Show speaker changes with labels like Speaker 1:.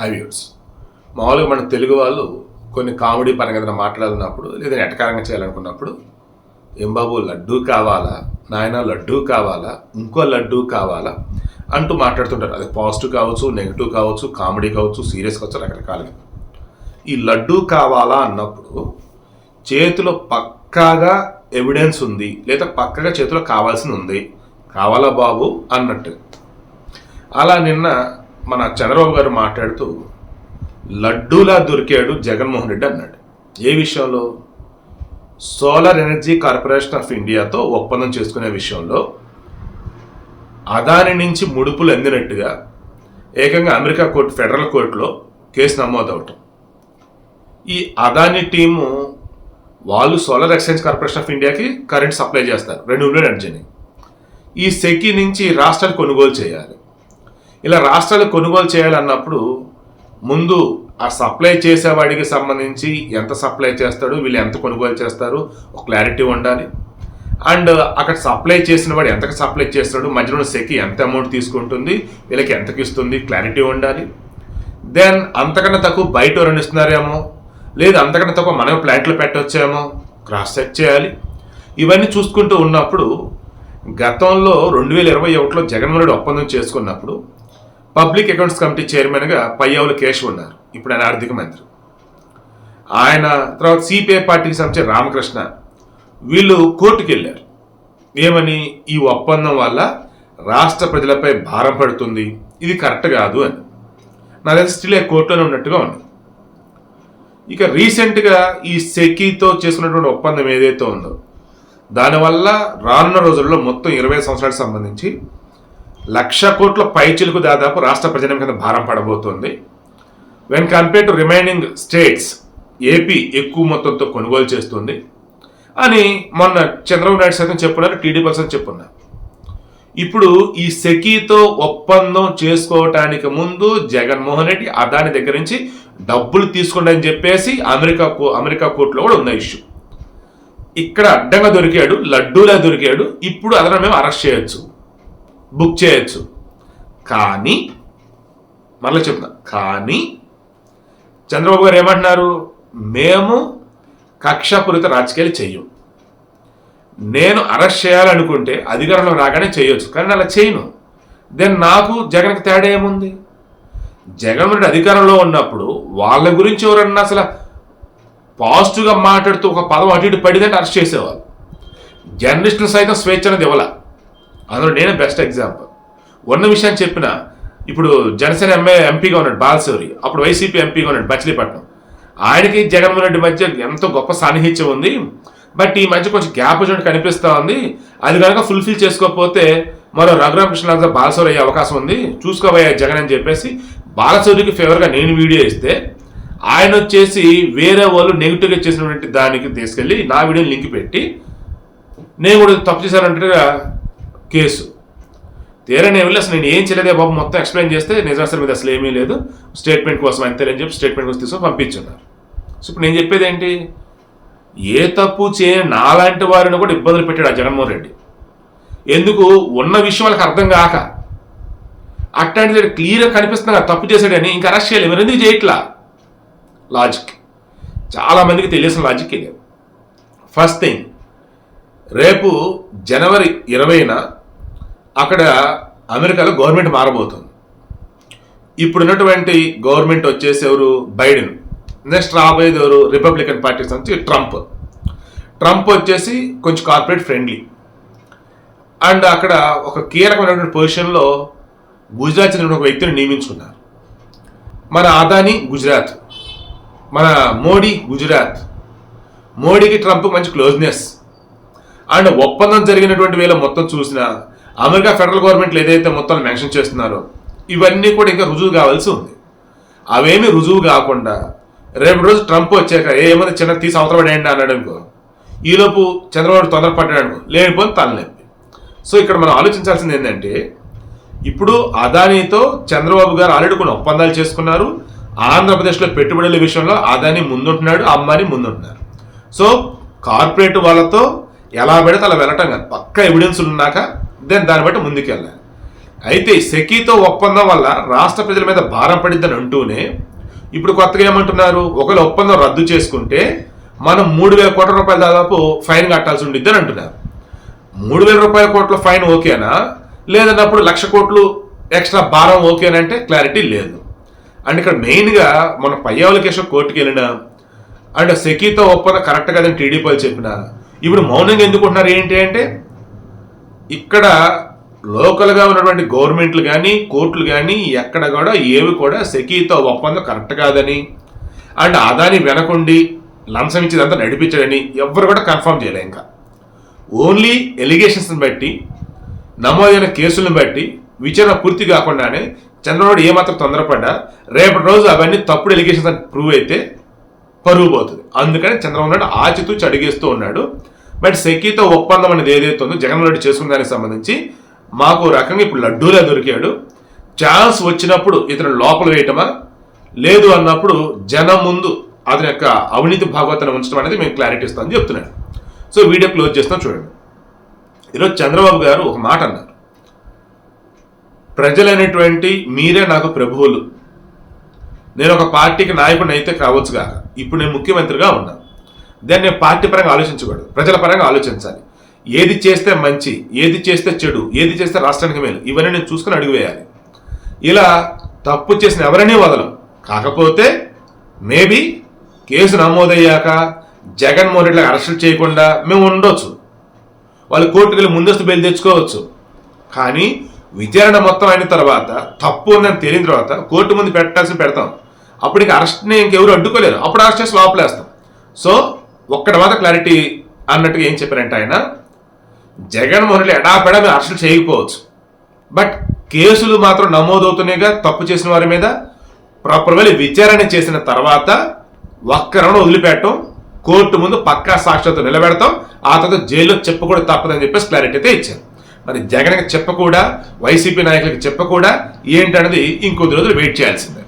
Speaker 1: హైవ్యూర్స్ మామూలుగా మన తెలుగు వాళ్ళు కొన్ని కామెడీ పరంగా ఏదైనా లేదా ఎటకారంగా చేయాలనుకున్నప్పుడు ఏం బాబు లడ్డూ కావాలా? నాయన లడ్డూ కావాలా? ఇంకో లడ్డూ కావాలా? అంటూ మాట్లాడుతుంటారు. అది పాజిటివ్ కావచ్చు నెగిటివ్ కావచ్చు కామెడీ కావచ్చు సీరియస్ కావచ్చు రకరకాలుగా. ఈ లడ్డూ కావాలా అన్నప్పుడు చేతిలో పక్కాగా ఎవిడెన్స్ ఉంది లేదా పక్కగా చేతిలో కావాల్సింది ఉంది. కావాలా బాబు? అన్నట్టు. అలా నిన్న మన చంద్రబాబు గారు మాట్లాడుతూ లడ్డూలా దొరికాడు జగన్మోహన్ రెడ్డి అన్నాడు. ఏ విషయంలో? సోలార్ ఎనర్జీ కార్పొరేషన్ ఆఫ్ ఇండియాతో ఒప్పందం చేసుకునే విషయంలో అదాని నుంచి ముడుపులు అందినట్టుగా ఏకంగా అమెరికా కోర్టు ఫెడరల్ కోర్టులో కేసు నమోదు అవటం ఈ అదాని టీము వాళ్ళు సోలార్ ఎక్స్చేంజ్ కార్పొరేషన్ ఆఫ్ ఇండియాకి కరెంట్ సప్లై చేస్తారు. రెన్యూబుల్ ఎనర్జీని ఈ సెకి నుంచి రాష్ట్రాలు కొనుగోలు చేయాలి. ఇలా రాష్ట్రాలు కొనుగోలు చేయాలన్నప్పుడు ముందు ఆ సప్లై చేసేవాడికి సంబంధించి ఎంత సప్లై చేస్తాడు వీళ్ళు ఎంత కొనుగోలు చేస్తారు ఒక క్లారిటీ ఉండాలి. అండ్ అక్కడ సప్లై చేసిన వాడు ఎంతకు సప్లై చేస్తాడు మధ్యలో సెకి ఎంత అమౌంట్ తీసుకుంటుంది వీళ్ళకి ఎంతకి ఇస్తుంది క్లారిటీ ఉండాలి. దెన్ అంతకన్నా తక్కువ బయట రెండు ఇస్తున్నారేమో లేదు అంతకన్నా తక్కువ మనం ప్లాంట్లో పెట్టవచ్చేమో క్రాస్ చెక్ చేయాలి. ఇవన్నీ చూసుకుంటూ ఉన్నప్పుడు గతంలో రెండు వేల ఇరవై ఒకటిలో జగన్మోహన్ రెడ్డి ఒప్పందం చేసుకున్నప్పుడు పబ్లిక్ అకౌంట్స్ కమిటీ చైర్మన్గా పయ్యావుల కేశవ్ ఉన్నారు. ఇప్పుడు ఆయన ఆర్థిక మంత్రి. ఆయన తర్వాత సిపిఐ పార్టీకి సంబంధించిన రామకృష్ణ వీళ్ళు కోర్టుకు వెళ్ళారు ఏమని? ఈ ఒప్పందం వల్ల రాష్ట్ర ప్రజలపై భారం పడుతుంది. ఇది కరెక్ట్ కాదు అని. నా దగ్గర స్టిల్ కోర్టులోనే ఉన్నట్టుగా ఉంది. ఇక రీసెంట్గా ఈ సెకీతో చేసుకున్నటువంటి ఒప్పందం ఏదైతే ఉందో దానివల్ల రానున్న రోజుల్లో మొత్తం ఇరవై సంవత్సరాలకు సంబంధించి లక్ష కోట్ల పైచిలకు దాదాపు రాష్ట్ర ప్రజల మీద భారం పడబోతోంది. When compare to remaining states AP ఎక్కువ మొత్తంతో కొనుగోలు చేస్తుంది. అని మొన్న చంద్రబాబు నాయుడు సైతం చెప్పున్నారు టీడీ సైతం చెప్పున్నారు. ఇప్పుడు ఈ సెకీతో ఒప్పందం చేసుకోవటానికి ముందు జగన్మోహన్ రెడ్డి అదాని దగ్గర నుంచి డబ్బులు తీసుకోండి అని చెప్పేసి అమెరికా కో- అమెరికా కోర్టులో కూడా ఉన్న ఇష్యూ. ఇక్కడ అడ్డంగా దొరికాడు లడ్డూలా దొరికాడు. ఇప్పుడు అదన మేము అరెస్ట్ చేయొచ్చు. బుక్ చేయొచ్చు. కానీ మరలా చెప్తా కానీ చంద్రబాబు గారు ఏమంటున్నారు? మేము కక్షపూరిత రాజకీయాలు చెయ్యం. నేను అరెస్ట్ చేయాలనుకుంటే అధికారంలో రాగానే చేయొచ్చు. కానీ అలా చేయను. దెన్ నాకు జగన్కి తేడా ఏముంది? జగన్ అధికారంలో ఉన్నప్పుడు వాళ్ళ గురించి ఎవరన్నా అసలు పాజిటివ్గా మాట్లాడుతూ ఒక పదం అటు ఇటు పడిదంటే అరెస్ట్ చేసేవాళ్ళు. జర్నలిస్టులు సైతం స్వేచ్ఛ ఇవ్వలే. అందులో నేనే బెస్ట్ ఎగ్జాంపుల్ ఉన్న విషయాన్ని చెప్పిన ఇప్పుడు జనసేన ఎంఏ ఎంపీగా ఉన్నాడు బాలశౌరి. అప్పుడు వైసీపీ ఎంపీగా ఉన్నాడు మచిలీపట్నం. ఆయనకి జగన్మోహన్ రెడ్డి మధ్య ఎంతో గొప్ప సాన్నిహిత్యం ఉంది. బట్ ఈ మధ్య కొంచెం గ్యాప్ వచ్చినట్టు కనిపిస్తూ ఉంది. అది కనుక ఫుల్ఫిల్ చేసుకోకపోతే మరో రఘురామకృష్ణ బాలశౌరి అయ్యే అవకాశం ఉంది. చూసుకోబోయే జగన్ అని చెప్పేసి బాలశౌరికి ఫేవర్గా నేను వీడియో ఇస్తే ఆయన వచ్చేసి వేరే వాళ్ళు నెగిటివ్గా చేసినటువంటి దానికి తీసుకెళ్ళి నా వీడియోని లింక్ పెట్టి నేను కూడా తప్పు చేశానంటే కేసు. తీరని ఏమి అసలు నేను ఏం చేయలేదే బాబు. మొత్తం ఎక్స్ప్లెయిన్ చేస్తే నిజాసర్ మీద అసలు ఏమీ లేదు. స్టేట్మెంట్ కోసం అంతేనని చెప్పి స్టేట్మెంట్ కోసం తీసుకొని పంపించున్నారు. సో ఇప్పుడు నేను చెప్పేది ఏంటి? ఏ తప్పు చేయని నాలాంటి వారిని కూడా ఇబ్బందులు పెట్టాడు ఆ జగన్మోహన్ రెడ్డి. ఎందుకు? ఉన్న విషయం వాళ్ళకి అర్థం కాక. అట్లాంటిది క్లియర్గా కనిపిస్తున్నా తప్పు చేశాడని ఇంకా అరెస్ట్ చేయలేదు. మీరు ఎందుకు చేయట్లా? లాజిక్. చాలామందికి లాజిక్ ఇది. First thing. రేపు జనవరి ఇరవైన అక్కడ అమెరికాలో గవర్నమెంట్ మారబోతుంది. ఇప్పుడున్నటువంటి గవర్నమెంట్ వచ్చేసి ఎవరు? బైడెన్. నెక్స్ట్ రాబోయేది ఎవరు? రిపబ్లికన్ పార్టీ నుంచి ట్రంప్. ట్రంప్ వచ్చేసి కొంచెం కార్పొరేట్ ఫ్రెండ్లీ. అండ్ అక్కడ ఒక కీలకమైనటువంటి పొజిషన్లో గుజరాత్ చెందిన ఒక వ్యక్తిని నియమించుకున్నారు. మన అదానీ గుజరాత్. మన మోడీ గుజరాత్. మోడీకి ట్రంప్ మంచి క్లోజ్నెస్. అండ్ ఒప్పందం జరిగినటువంటి వేళ మొత్తం చూసినా అమెరికా ఫెడరల్ గవర్నమెంట్లు ఏదైతే మొత్తం మెన్షన్ చేస్తున్నారో ఇవన్నీ కూడా ఇంకా రుజువు కావాల్సి ఉంది. అవేమి రుజువు కాకుండా రేపు రోజు ట్రంప్ వచ్చాక ఏమైనా చిన్న తీసి అవతల పడేయండి అన్నాడు అనుకో ఈలోపు చంద్రబాబు తొందరపడ్డాడు అనుకో లేనిపోని తలనొప్పి. సో ఇక్కడ మనం ఆలోచించాల్సింది ఏంటంటే ఇప్పుడు అదానీతో చంద్రబాబు గారు ఆల్రెడీ కొన్ని ఒప్పందాలు చేసుకున్నారు. ఆంధ్రప్రదేశ్లో పెట్టుబడుల విషయంలో అదాని ముందుంటున్నాడు అంబానీ ముందుంటున్నారు. సో కార్పొరేట్ వాళ్ళతో ఎలా పెడితే అలా వెళ్ళటం కాదు. పక్క ఎవిడెన్స్ ఉన్నాక దెన్ దాన్ని బట్టి ముందుకు అయితే సెకీతో ఒప్పందం వల్ల రాష్ట్ర ప్రజల మీద భారం పడిద్దని అంటూనే ఇప్పుడు కొత్తగా ఏమంటున్నారు? ఒకవేళ ఒప్పందం రద్దు చేసుకుంటే మనం మూడు వేల కోట్ల రూపాయలు దాదాపు ఫైన్ కట్టాల్సి ఉండిద్ది అని అంటున్నారు. మూడు వేల రూపాయల కోట్ల ఫైన్ ఓకేనా? లేదన్నప్పుడు లక్ష కోట్లు ఎక్స్ట్రా భారం ఓకేనంటే క్లారిటీ లేదు. అండ్ ఇక్కడ మెయిన్గా మన పయ్యావుల కేశవ్ కోర్టుకి వెళ్ళినా అండ్ సెకీతో ఒప్పందం కరెక్ట్ కదని టీడీపీ వాళ్ళు చెప్పిన. ఇప్పుడు మౌనంగా ఎందుకుంటున్నారు ఏంటి అంటే ఇక్కడ లోకల్గా ఉన్నటువంటి గవర్నమెంట్లు కానీ కోర్టులు కానీ ఎక్కడ కూడా ఏవి కూడా సెకీతో ఒప్పందం కరెక్ట్ కాదని అండ్ అదాని వెనకుండి లంచం ఇచ్చేదంతా నడిపించడని ఎవ్వరు కూడా కన్ఫర్మ్ చేయలే ఇంకా. ఓన్లీ ఎలిగేషన్స్ని బట్టి నమోదైన కేసులను బట్టి విచారణ పూర్తి కాకుండానే చంద్రబాబు ఏమాత్రం తొందరపడ్డా రేపటి రోజు అవన్నీ తప్పుడు ఎలిగేషన్స్ అని ప్రూవ్ అయితే పరువు పోతుంది. అందుకని చంద్రబాబు నాయుడు ఆచితూచి అడిగేస్తూ ఉన్నాడు. బట్ సెకీతో ఒప్పందం అనేది ఏదైతే ఉందో జగన్ రెడ్డి చేసుకున్న దానికి సంబంధించి మాకు రకంగా ఇప్పుడు లడ్డూలే దొరికాడు. ఛాన్స్ వచ్చినప్పుడు ఇతను లోపల వేయటమా? లేదు అన్నప్పుడు జనం ముందు అతని యొక్క అవినీతి భాగవతాన్ని ఉంచడం అనేది మేము క్లారిటీ ఇస్తామని చెప్తున్నాడు. సో వీడియో క్లోజ్ చేస్తాం చూడండి. ఈరోజు చంద్రబాబు గారు ఒక మాట అన్నారు. ప్రజలైనటువంటి మీరే నాకు ప్రభువులు. నేను ఒక పార్టీకి నాయకుడిని అయితే కావచ్చు కాక ఇప్పుడు నేను ముఖ్యమంత్రిగా ఉన్నాను. దాన్ని నేను పార్టీ పరంగా ఆలోచించకూడదు. ప్రజల పరంగా ఆలోచించాలి. ఏది చేస్తే మంచి ఏది చేస్తే చెడు ఏది చేస్తే రాష్ట్రానికి మేలు ఇవన్నీ నేను చూసుకుని అడుగువేయాలి ఇలా తప్పు చేసిన ఎవరినీ వదలం? కాకపోతే మేబీ కేసు నమోదయ్యాక జగన్మోహన్ రెడ్డి అరెస్టులు చేయకుండా మేము ఉండొచ్చు. వాళ్ళు కోర్టుకు వెళ్ళి ముందస్తు బెయిల్ తెచ్చుకోవచ్చు. కానీ విచారణ మొత్తం అయిన తర్వాత తప్పు ఉందని తెలియని తర్వాత కోర్టు ముందు పెట్టాల్సి పెడతాం. అప్పటికి అరెస్ట్ని ఇంకెవరు అడ్డుకోలేరు. అప్పుడు అరెస్ట్ చేసి లోపలేస్తాం. సో ఒక్కటి మాత్రం క్లారిటీ అన్నట్టుగా ఏం చెప్పారంటే ఆయన జగన్మోహన్ రెడ్డి ఎడాపెడా మేము అరెస్టులు చేయకపోవచ్చు. బట్ కేసులు మాత్రం నమోదవుతున్నాయిగా తప్పు చేసిన వారి మీద ప్రాపర్ వెళ్ళి విచారణ చేసిన తర్వాత ఒక్కరను వదిలిపెట్టడం కోర్టు ముందు పక్కా సాక్ష్యాలతో నిలబెడతాం ఆ తర్వాత జైల్లో చెప్పకూడదు తప్పదని చెప్పేసి క్లారిటీ అయితే ఇచ్చారు. మరి జగన్కి చెప్పకూడా వైసీపీ నాయకులకి చెప్పకూడా ఏంటనేది ఇంకొద్ది రోజులు వెయిట్ చేయాల్సిందే.